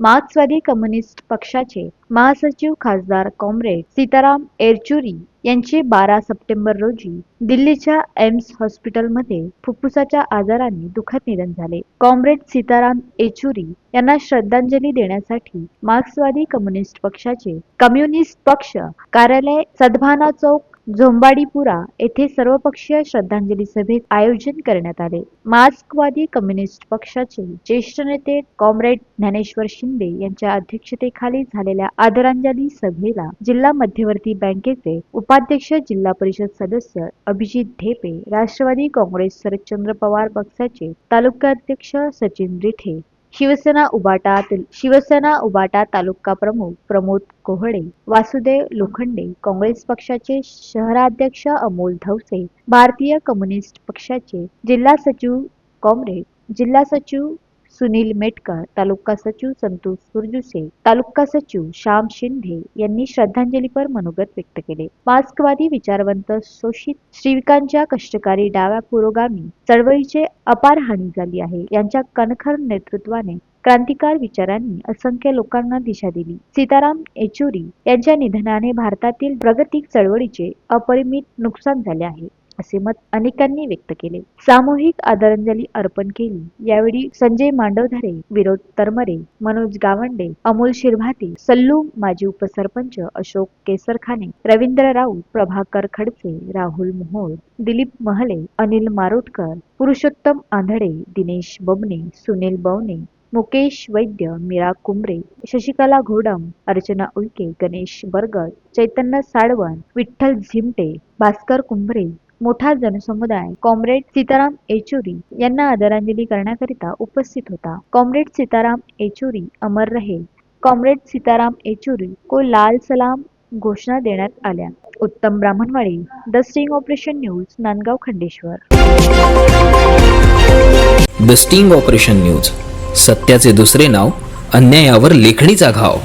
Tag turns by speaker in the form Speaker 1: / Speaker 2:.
Speaker 1: मार्क्सवादी कम्युनिस्ट पक्षाचे महासचिव खासदार कॉम्रेड सीताराम येचुरी यांचे बारा सप्टेंबर रोजी दिल्लीच्या एम्स हॉस्पिटलमध्ये फुफ्फुसाच्या आजाराने दुःखद निधन झाले. कॉम्रेड सीताराम येचुरी यांना श्रद्धांजली देण्यासाठी मार्क्सवादी कम्युनिस्ट पक्षाचे कम्युनिस्ट पक्ष कार्यालय सदभाना चौक झोंबाडीपुरा येथे सर्वपक्षीय श्रद्धांजली सभेत आयोजन करण्यात आले. मार्क्सवादी कम्युनिस्ट पक्षाचे ज्येष्ठ नेते कॉम्रेड ज्ञानेश्वर शिंदे यांच्या अध्यक्षतेखाली झालेल्या आदरांजली सभेला जिल्हा मध्यवर्ती बँकेचे उपाध्यक्ष जिल्हा परिषद सदस्य अभिजित ढेपे राष्ट्रवादी काँग्रेस शरदचंद्र पवार पक्षाचे तालुकाध्यक्ष सचिन रिठे शिवसेना उबाटा शिवसेना उबाटा तालुका प्रमुख प्रमोद कोहडे वासुदेव लोखंडे काँग्रेस पक्षाचे शहराध्यक्ष अमोल धवसे भारतीय कम्युनिस्ट पक्षाचे जिल्हा सचिव कॉम्रेड जिल्हा सचिव सुनील मेटकर तालुका सचिव संतोष सुरजुसे तालुका सचिव श्याम शिंदे यांनी श्रद्धांजलीपर मनोगत व्यक्त केले. मार्क्सवादी विचारवंत शोषित श्रीविकांच्या कष्टकारी डाव्या पुरोगामी चळवळीचे अपार हानी झाली आहे. यांच्या कणखर नेतृत्वाने क्रांतिकार विचारांनी असंख्य लोकांना दिशा दिली. सीताराम येचुरी यांच्या निधनाने भारतातील प्रगती चळवळीचे अपरिमित नुकसान झाले आहे. असे मत अनेकांनी व्यक्त केले. सामूहिक आदरांजली अर्पण केली. यावेळी संजय मांडवधारे विरोध तरमरे मनोज गावंडे अमोल शिरभाते सल्लू माजी उपसरपंच अशोक केसरखाने रवींद्र राऊत प्रभाकर खडसे राहुल मोहोळ दिलीप महले अनिल मारोटकर पुरुषोत्तम आंधळे दिनेश बबने सुनील बवने मुकेश वैद्य मीरा कुंबरे शशिकला घोडम अर्चना उल्के गणेश बरगड चैतन्य साळवण विठ्ठल झिमटे भास्कर कुंभरे मोठा जनसमुदाय कॉम्रेड सीताराम येचुरी यांना आदरांजली करण्याकरिता उपस्थित होता. कॉम्रेड सीताराम येचुरी अमर रहे. कॉम्रेड सीताराम येचुरी को लाल सलाम घोषणा देण्यात आल्या. उत्तम Brahmanwadi the sting operation news Nandgaon Khandeshwar.
Speaker 2: The sting operation news सत्याचे दुसरे नाव अन्यायावर लेखणीचा घाव.